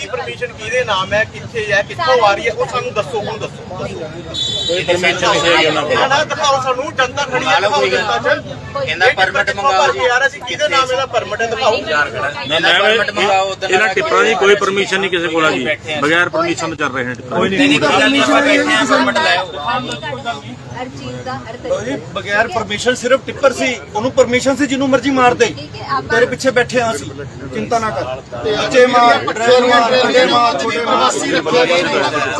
ਸਿੱਧੀ ਪਰਮਿਸ਼ਨ ਕਿਹਦੇ ਨਾਮ ਹੈ ਕਿੱਥੇ ਹੈ ਕਿੱਥੋਂ ਆ ਰਹੀ ਹੈ ਉਹ ਸਾਨੂੰ ਦੱਸੋ ਹੁਣ ਦੱਸੋ। ਕੋਈ ਪਰਮਿਸ਼ਨ ਨਹੀਂ ਹੈਗੀ ਉਹਨਾਂ ਕੋਲ। ਇਹਨਾਂ ਦਿਖਾਓ ਸਾਨੂੰ ਜਨਤਾ ਖੜੀ ਹੈ ਦਿਖਾਓ ਜਨਤਾ ਚ। ਇਹਦਾ permit ਮੰਗਾਓ ਜੀ। ਯਾਰ ਅਸੀਂ ਕਿਹਦੇ ਨਾਮ ਇਹਦਾ ਪਰਮਿਟ ਦਿਖਾਓ। ਨਾ ਮੈਮ ਇਹਨਾਂ ਟਿੱਪਰਾਂ ਦੀ ਕੋਈ ਪਰਮਿਸ਼ਨ ਨਹੀਂ ਕਿਸੇ ਕੋਲ ਆ ਜੀ ਬਗੈਰ ਪਰਮਿਸ਼ਨ ਚੱਲ ਰਹੇ ਨੇ ਟਿੱਪਰ ਨਹੀਂ ਨਹੀਂ ਕੋਈ ਗੱਲ ਨਹੀਂ ਆਪਾਂ ਬੈਠੇ ਆ ਪਰਮਿਟ ਲਾਓ ਹਰ ਚੀਜ਼ ਦਾ ਬਗੈਰ ਪਰਮਿਸ਼ਨ ਸਿਰਫ ਟਿੱਪਰ ਸੀ। ਉਹਨੂੰ ਪਰਮਿਸ਼ਨ ਸੀ ਜਿਹਨੂੰ ਮਰਜ਼ੀ ਮਾਰ ਦੇ। ਤੇਰੇ ਪਿੱਛੇ ਬੈਠੇ ਆ ਅਸੀਂ। ਚਿੰਤਾ ਨਾ ਕਰ। ਬੱਚੇ ਮਾਰ ਡਰਾਈਵਰ ਮਾਰ ਵੱਡੇ ਛੋਟੇ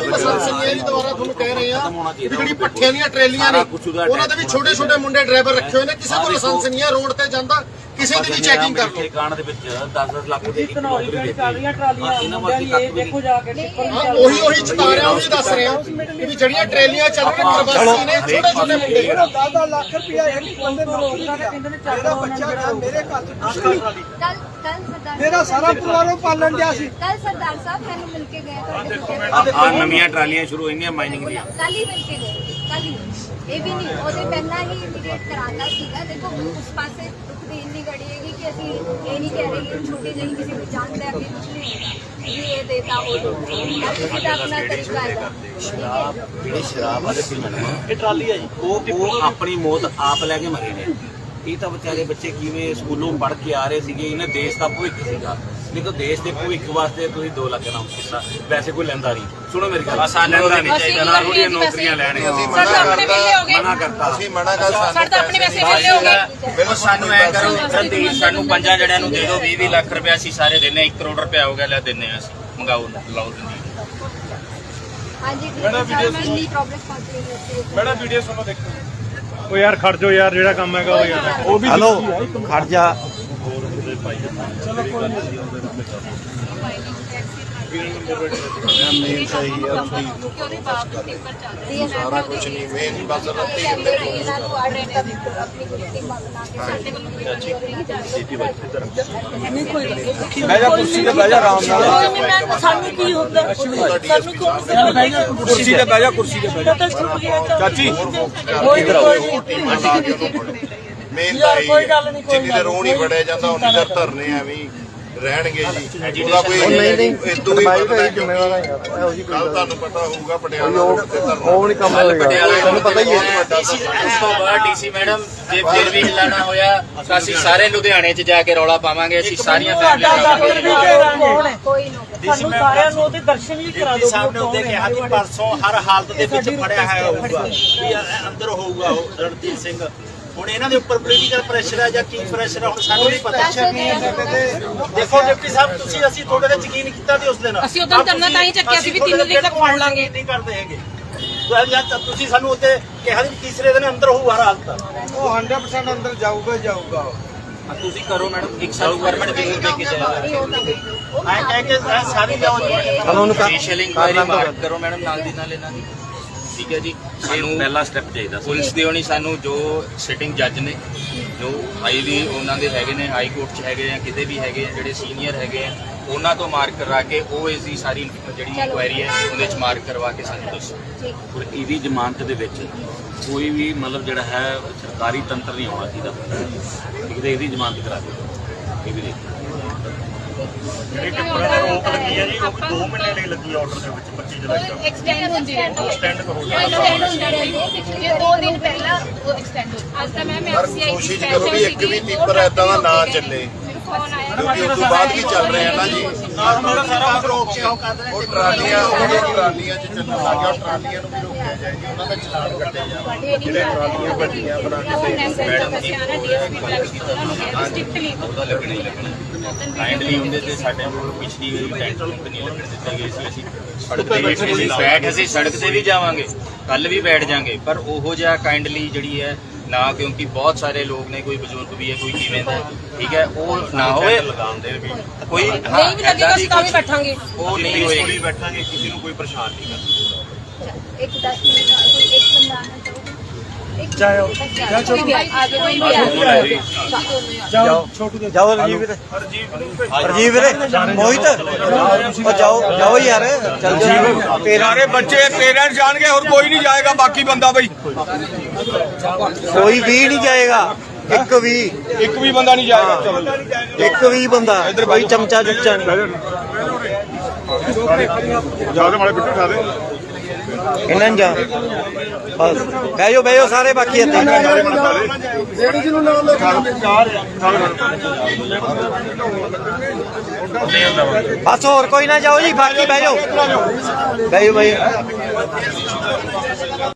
ਬਸੰਤ ਸਿੰਘ ਦੁਆਰਾ ਤੁਹਾਨੂੰ ਕਹਿ ਰਹੇ ਆ ਵੀ ਜਿਹੜੀ ਪੱਠਿਆਂ ਦੀਆਂ ਟਰੇਲੀਆਂ ਨੇ ਉਹਨਾਂ ਦੇ ਵੀ ਛੋਟੇ ਛੋਟੇ ਮੁੰਡੇ ਡਰਾਈਵਰ ਰੱਖੇ ਹੋਏ ਨੇ। ਕਿਸੇ ਕੋਲ ਲਾਇਸੈਂਸ ਨਹੀਂ ਹੈ ਰੋਡ ਤੇ ਜਾਂਦਾ ਕਿਸੇ ਦੀ ਵੀ ਚੈਕਿੰਗ ਕਰ ਲਓ। ਕਾਂਡ ਦੇ ਵਿੱਚ 10-10 ਲੱਖ ਦੇ ਇੱਕ ਵਿੱਚ ਚੱਲ ਰਹੀਆਂ ਟਰਾਲੀਆਂ ਮੁੰਡਿਆਂ ਦੀ ਇਹ ਦੇਖੋ ਜਾ ਕੇ ਟਿੱਪਰ ਵੀ ਹਾਂ, ਚੱਲ ਉਹੀ ਉਹੀ ਚਿਤਾ ਰਿਹਾ ਉਹੀ ਦੱਸ ਰਿਹਾ ਵੀ ਜਿਹੜੀਆਂ ਟਰੇਲੀਆਂ ਚੱਲ ਰਹੀਆਂ ਪ੍ਰਵਾਸੀ ਨੇ ਛੋਟੇ ਛੋਟੇ ਮੁੰਡੇ 10 ਲੱਖ ਰੁਪਇਆ ਇੱਕ ਬੰਦੇ ਨੌਕਰੀ ਦਾ ਕਹਿੰਦੇ ਨੇ ਚੱਲ ਮੇਰਾ ਬੱਚਾ ਗਿਆ ਮੇਰੇ ਘਰ ਚ ਕੁਛ ਨਹੀਂ। ਕੱਲ ਕੱਲ ਸਰਦਾਰ ਮੇਰਾ ਸਾਰਾ ਪਰਿਵਾਰ ਉਹ ਪਾਲਣ ਗਿਆ ਸੀ। ਕੱਲ ਸਰਦਾਰ ਸਾਹਿਬ ਮੈਨੂੰ ਮਿਲ ਕੇ ਗਏ ਤੁਹਾਡੇ ਆ ਨਵੀਆਂ ਟਰਾਲੀਆਂ ਸ਼ੁਰੂ ਹੋਈਆਂ ਮਾਈਨਿੰਗ ਦੀਆਂ। ਕੱਲ ਹੀ ਮਿਲ ਕੇ ਗਏ ਕੱਲ ਹੀ। ਇਹ ਵੀ ਨਹੀਂ ਉਹਦੇ ਪਹਿਲਾਂ ਹੀ ਇਮੀਡੀਏਟ ਕਰਾਤਾ ਸੀਗਾ ਦੇਖੋ ਉਸ ਪਾਸੇ ਰੁਕਦੀ ਇੰਨੀ ਗੜੀ ਹੈਗੀ ਕਿ ਇਹ ਜਿਹੜੇ ਸ਼ਰਾਬ ਵਾਲੇ ਪੀਣ ਟਰਾਲੀ ਆ ਜੀ। ਉਹ ਉਹ ਆਪਣੀ ਮੌਤ ਆਪ ਲੈ ਕੇ ਮਰੇ ਨੇ। ਇਹ ਤਾਂ ਵਿਚਾਰੇ ਬੱਚੇ ਕਿਵੇਂ ਸਕੂਲੋਂ ਪੜ੍ਹ ਕੇ ਆ ਰਹੇ ਸੀਗੇ ਇਹਨਾਂ ਦੇਸ਼ ਦਾ ਭਵਿੱਖ ਸੀਗਾ। ਦੇਖੋ ਦੇਸ਼ ਦੇ ਭਵਿੱਖ ਵਾਸਤੇ ਤੁਸੀਂ 2 ਲੱਖ ਨਾਮ ਕੀਤਾ। ਵੈਸੇ ਕੋਈ ਲੈਂਦਾ ਨਹੀਂ। ਸੁਣੋ ਮੇਰੀ ਗੱਲ। ਸਾਨੂੰ ਤਾਂ ਨਹੀਂ ਚਾਹੀਦਾ ਨਾ ਥੋੜੀਆਂ ਨੌਕਰੀਆਂ ਲੈਣੀਆਂ। ਸਾਡੇ ਤਾਂ ਆਪਣੇ ਵਿਹਲੇ ਹੋ ਗਏ ਮਨਾ ਕਰਤਾ। ਅਸੀਂ ਮਨਾ ਕਰ ਸਾਡੇ ਤਾਂ ਆਪਣੇ ਵੈਸੇ ਵਿਹਲੇ ਹੋ ਗਏ ਉਹ ਸਾਨੂੰ ਐ ਕਰੋ ਰਣਧੀਰ ਸਾਨੂੰ ਪੰਜਾਂ ਜਣਿਆਂ ਨੂੰ ਦੇ ਦਿਓ 20 20 ਲੱਖ ਰੁਪਏ ਅਸੀਂ ਸਾਰੇ ਦਿੰਨੇ 1 ਕਰੋੜ ਰੁਪਏ ਹੋ ਗਿਆ ਲੈ ਦਿੰਨੇ ਆ ਅਸੀਂ। ਮੰਗਾਓ ਲਾਓ ਰਣਧੀਰ ਹਾਂਜੀ ਠੀਕ ਹੈ ਸਰ ਮੈਂ ਇੰਨੀ ਪ੍ਰੋਬਲਮ ਪਹੁੰਚ ਰਹੀ ਹੈ ਮੈਡਮ ਵੀਡੀਓ ਸੁਣੋ ਦੇਖੋ। ਉਹ ਯਾਰ ਖੜ ਜਾਓ ਯਾਰ ਜਿਹੜਾ ਕੰਮ ਹੈਗਾ ਉਹ ਯਾਰ। ਉਹ ਵੀ ਹਲੋ ਖੜ ਜਾ। ਮੇਨ ਸਹੀ ਸਾਰਾ ਕੁਝ ਨਹੀਂ ਮੇਨ ਬਸ ਰੱਤੀ ਕੋਈ ਨਹੀਂ। ਬਹਿ ਜਾ ਕੁਰਸੀ ਤੇ ਬਹਿ ਜਾ ਆਰਾਮ ਨਾਲ। ਸਾਨੂੰ ਕੀ ਹੁੰਦਾ? ਸਾਨੂੰ ਕੌਣ ਕੁਰਸੀ ਤੇ ਬਹਿ ਜਾ ਕੁਰਸੀ ਤੇ ਬਹਿ ਜਾ। ਚਾਚੀ। ਕੋਈ ਕੋਈ ਮੇਨ ਤਾਂ ਕੋਈ ਗੱਲ ਨਹੀਂ, ਕੋਈ ਜਿੰਨੀ ਦੇਰ ਗੱਲ ਉਹ ਨਹੀਂ ਜਾਂਦਾ ਉਨੀ ਦੇਰ ਧਰਨੇ ਐਵੇਂ ਹੀ ਰਹਿਣਗੇ ਜੀ। ਉਹਦਾ ਕੋਈ ਨਹੀਂ ਨਹੀਂ ਇਦੋਂ ਹੀ ਪਤਾ ਜ਼ਿੰਮੇਵਾਰ ਹੈ ਕੱਲ ਤੁਹਾਨੂੰ ਪਤਾ ਹੋਊਗਾ ਪਟਿਆਲਾ ਤੇ ਧਰਨਾ। ਉਹ ਨਹੀਂ ਕੰਮ ਹੋਏਗਾ। ਤੁਹਾਨੂੰ ਪਤਾ ਹੀ ਹੈ। ਡੀਸੀ ਉਸ ਤੋਂ ਬਾਅਦ ਡੀਸੀ ਮੈਡਮ ਜੇ ਫਿਰ ਵੀ ਹਿੱਲਾਣਾ ਹੋਇਆ ਤਾਂ ਅਸੀਂ ਸਾਰੇ ਲੁਧਿਆਣੇ 'ਚ ਜਾ ਕੇ ਰੌਲਾ ਪਾਵਾਂਗੇ ਅਸੀਂ ਸਾਰੀਆਂ ਸਾਡਾ ਫੈਮਲੀਆਂ ਕੌਣ ਹੈ ਕੋਈ ਨੌਕਰੀ ਸਾਨੂੰ ਸਾਰਿਆਂ ਨੂੰ ਉਹਦੇ ਦਰਸ਼ਨ ਵੀ ਕਰਾ ਦਿਓ ਸਾਹਿਬ ਨੇ ਉਹਦੇ ਕਿਹਾ ਕਿ ਪਰਸੋਂ ਹਰ ਹਾਲਤ ਦੇ ਵਿੱਚ ਫੜਿਆ ਹੈ। ਹੋਊਗਾ। ਵੀ ਇਹ ਅੰਦਰ ਹੋਊਗਾ ਉਹ ਰਣਜੀਤ ਸਿੰਘ। ਹੁਣ ਇਹਨਾਂ ਦੇ ਉੱਪਰ ਪੋਲੀਟੀਕਲ ਪ੍ਰੈਸ਼ਰ ਹੈ ਜਾਂ ਕੀ ਪ੍ਰੈਸ਼ਰ ਹੈ ਹੁਣ ਸਾਨੂੰ ਨਹੀਂ ਪਤਾ। ਦੇਖੋ ਡਿਪਟੀ ਸਾਹਿਬ ਤੁਸੀਂ ਅਸੀਂ ਤੁਹਾਡੇ ਤੇ ਯਕੀਨ ਕੀਤਾ ਤੇ ਉਸ ਦਿਨ। ਅਸੀਂ ਉਦੋਂ ਧਰਨਾ ਤਾਂ ਹੀ ਚੱਕਿਆ ਸੀ ਵੀ ਤਿੰਨ ਤਰੀਕ ਤੱਕ ਫੜ ਲਾਂਗੇ। ਨਹੀਂ ਕਰਦੇ ਹੈਗੇ। ਤੁਸੀਂ ਸਾਨੂੰ ਉੱਤੇ ਕਿਹਾ ਸੀ ਵੀ ਤੀਸਰੇ ਦਿਨ ਅੰਦਰ ਹੋਊ ਹਰ ਹਾਲਤ ਉਹ 100% ਅੰਦਰ ਜਾਊਗਾ ਹੀ ਜਾਊਗਾ ਤੁਸੀਂ ਕਰੋ ਮੈਡਮ ਇੱਕ ਸਾਲ ਪਰਮਿਟ ਜ਼ਰੂਰ ਦੇ ਕੇ ਜਾਓ। ਐ ਕਹਿ ਕੇ ਸਾਰੀ ਜਾਓ ਜੀ ਚਲੋ ਉਹਨੂੰ ਸਪੈਸ਼ਲ ਇਨਕੁਆਇਰੀ ਮਾਰਕ ਕਰੋ ਮੈਡਮ ਨਾਲ ਦੀ ਨਾਲ ਇਹਨਾਂ ਦੀ। ਠੀਕ ਹੈ ਜੀ। ਸਾਨੂੰ ਪਹਿਲਾ ਸਟੈਪ ਚਾਹੀਦਾ ਪੁਲਿਸ ਦੇ ਹੋਣੀ ਸਾਨੂੰ ਜੋ ਸਿਟਿੰਗ ਜੱਜ ਨੇ ਜੋ ਹਾਈ ਵੀ ਉਹਨਾਂ ਦੇ ਹੈਗੇ ਨੇ ਹਾਈ ਕੋਰਟ 'ਚ ਹੈਗੇ ਆ ਕਿਤੇ ਵੀ ਹੈਗੇ ਆ ਜਿਹੜੇ ਸੀਨੀਅਰ ਹੈਗੇ ਆ ਉਹਨਾਂ ਤੋਂ ਮਾਰਕ ਕਰਾ ਕੇ ਉਹ ਇਸ ਦੀ ਸਾਰੀ ਜਿਹੜੀ ਇਨਕੁਆਇਰੀ ਹੈ ਉਹਦੇ 'ਚ ਮਾਰਕ ਕਰਵਾ ਕੇ ਸਾਨੂੰ ਦੱਸੋ। ਔਰ ਇਹਦੀ ਜ਼ਮਾਨਤ ਦੇ ਵਿੱਚ ਕੋਈ ਵੀ ਮਤਲਬ ਜਿਹੜਾ ਹੈ ਸਰਕਾਰੀ ਤੰਤਰ ਨਹੀਂ ਆਉਣਾ ਚਾਹੀਦਾ। ਇੱਕ ਤੇ ਇਹਦੀ ਜ਼ਮਾਨਤ ਕਰਾ ਦਿਓ। ਇਹ ਵੀ ਦੇਖੋ। ਜਿਹੜੀ ਟਿੱਪਰਾਂ ਦਾ ਰੋਕ ਲੱਗੀ ਹੈ ਜੀ ਉਹ 2 ਮਹੀਨੇ ਲਈ ਲੱਗੀ ਆਰਡਰ ਦੇ ਵਿੱਚ 25 ਜੁਲਾਈ ਤੱਕ। ਐਕਸਟੈਂਡ ਹੁੰਦੀ ਹੈ। ਐਕਸਟੈਂਡ ਕਰੋ ਜੀ। ਐਕਸਟੈਂਡ ਹੁੰਦੀ ਰਹਿੰਦੀ ਹੈ। ਜੇ ਦੋ ਦਿਨ ਪਹਿਲਾਂ ਉਹ ਐਕਸਟੈਂਡ ਹੋ ਅੱਜ ਤਾਂ ਮੈਂ ਪਰ ਕੋਸ਼ਿਸ਼ ਕਰੋ ਵੀ ਇੱਕ ਵੀ ਤੀਪਰ ਐਦਾਂ ਦਾ ਨਾ ਚੱਲੇ। ਕਿਉਂਕਿ ਉਸ ਤੋਂ ਬਾਅਦ ਵੀ ਚੱਲ ਰਿਹਾ ਨਾ ਜੀ। ਨਾਰਮਲ ਸਾਰਾ ਕੁਝ ਰੋਕ ਕੇ ਉਹ ਕਰਦੇ ਉਹ ਟਰਾਲੀਆਂ ਉਹ ਟਰਾਲੀਆਂ 'ਚ ਚੱਲਣ ਲੱਗ ਗਿਆ ਉਹ ਟਰਾਲੀਆਂ ਨੂੰ ਵੀ ਰੋਕਿਆ ਜਾਏ ਜੀ ਉਹਨਾਂ ਦਾ ਚਲਾਨ ਕੱਟਿਆ ਜਾਵੇ। ਜਿਹੜੇ ਟਰਾਲੀਆਂ ਵੱਡੀਆਂ ਬਣਾ ਕੇ ਸਟ੍ਰਿਕਟਲੀ ਉਹਦਾ ਲੱਗਣਾ ਹੀ ਲੱਗਣਾ ਕਾਈਂਡਲੀ ਹੁੰਦੇ ਤੇ ਸਾਡੇ ਕੋਲ ਪਿਛਲੀ ਵਾਰੀ ਟੈਂਟ ਟੁੰਟ ਨਹੀਂ ਲੱਗਣ ਦਿੱਤੇ ਗਏ ਸੀ ਅਸੀਂ। ਸੜਕ ਤੇ ਵੀ ਬੈਠ ਅਸੀਂ ਸੜਕ ਤੇ ਵੀ ਜਾਵਾਂਗੇ। ਕੱਲ ਵੀ ਬੈਠ ਜਾਾਂਗੇ। ਪਰ ਉਹੋ ਜਿਹਾ ਕਾਈਂਡਲੀ ਜਿਹੜੀ ਹੈ ਨਾ ਕਿਉਂਕਿ ਬਹੁਤ ਸਾਰੇ ਲੋਕ ਨੇ ਕੋਈ ਬਜ਼ੁਰਗ ਵੀ ਹੈ ਕੋਈ ਕਿਵੇਂ ਦਾ ਹੈ, ਠੀਕ ਹੈ ਉਹ ਨਾ ਹੋਵੇ ਲਗਾਉਂਦੇ ਵੀ ਕੋਈ ਨਹੀਂ ਵੀ ਲੱਗੇਗਾ ਅਸੀਂ ਤਾਂ ਵੀ ਬੈਠਾਂਗੇ ਉਹ ਨਹੀਂ ਹੋਏਗੀ ਬੈਠਾਂਗੇ ਕਿਸੇ ਨੂੰ ਕੋਈ ਪਰੇਸ਼ਾਨ ਨਹੀਂ ਕਰਦਾ ਇੱਕ 10 ਮਿੰਟ ਕੋਈ ਇੱਕ ਬੰਦਾ ਆਣਾ ਚਾਹੋਗੇ ਇੱਕ ਜਾਓ। ਜਾ ਛੋਟੀ ਵੀ ਆਗੇ ਕੋਈ ਵੀ ਆ। ਜਾਓ ਛੋਟੂ ਦੇ। ਜਾਓ ਰਜੀਵ ਵੀਰੇ। ਰਜੀਵ ਵੀਰੇ। ਮੋਹਿਤ। ਉਹ ਜਾਓ। ਜਾਓ ਯਾਰ। ਚੱਲ ਜਾਓ। ਤੇਰਾ ਸਾਰੇ ਬੱਚੇ ਪੇਰੈਂਟਸ ਜਾਣਗੇ ਹੋਰ ਕੋਈ ਨਹੀਂ ਜਾਏਗਾ ਬਾਕੀ ਬੰਦਾ ਬਈ। ਕੋਈ ਵੀ ਨਹੀਂ ਜਾਏਗਾ। ਇੱਕ ਵੀ। ਇੱਕ ਵੀ ਬੰਦਾ ਨਹੀਂ ਜਾਏਗਾ। ਚਲੋ ਇੱਕ ਵੀ ਬੰਦਾ। ਕੋਈ ਚਮਚਾ ਚੁੱਚਾ ਨਹੀਂ ਜ਼ਿਆਦਾ ਮਾੜੇ ਬਿੱਟੂ ਠਾ ਦੇ। ਇਹਨਾਂ ਨੂੰ ਜਾ। ਬਸ। ਬਹਿ ਜਾਓ ਬਹਿ ਜਾਓ ਸਾਰੇ ਬਾਕੀ ਇੱਥੇ। ਲੇਡੀਜ਼ ਨੂੰ ਨਾਲ ਲੈ ਕੇ ਬਸ ਹੋਰ ਕੋਈ ਨਾ ਜਾਓ ਜੀ, ਬਾਕੀ ਬਹਿ ਜਾਓ। ਬਹਿ ਜਾਓ, ਬਹਿ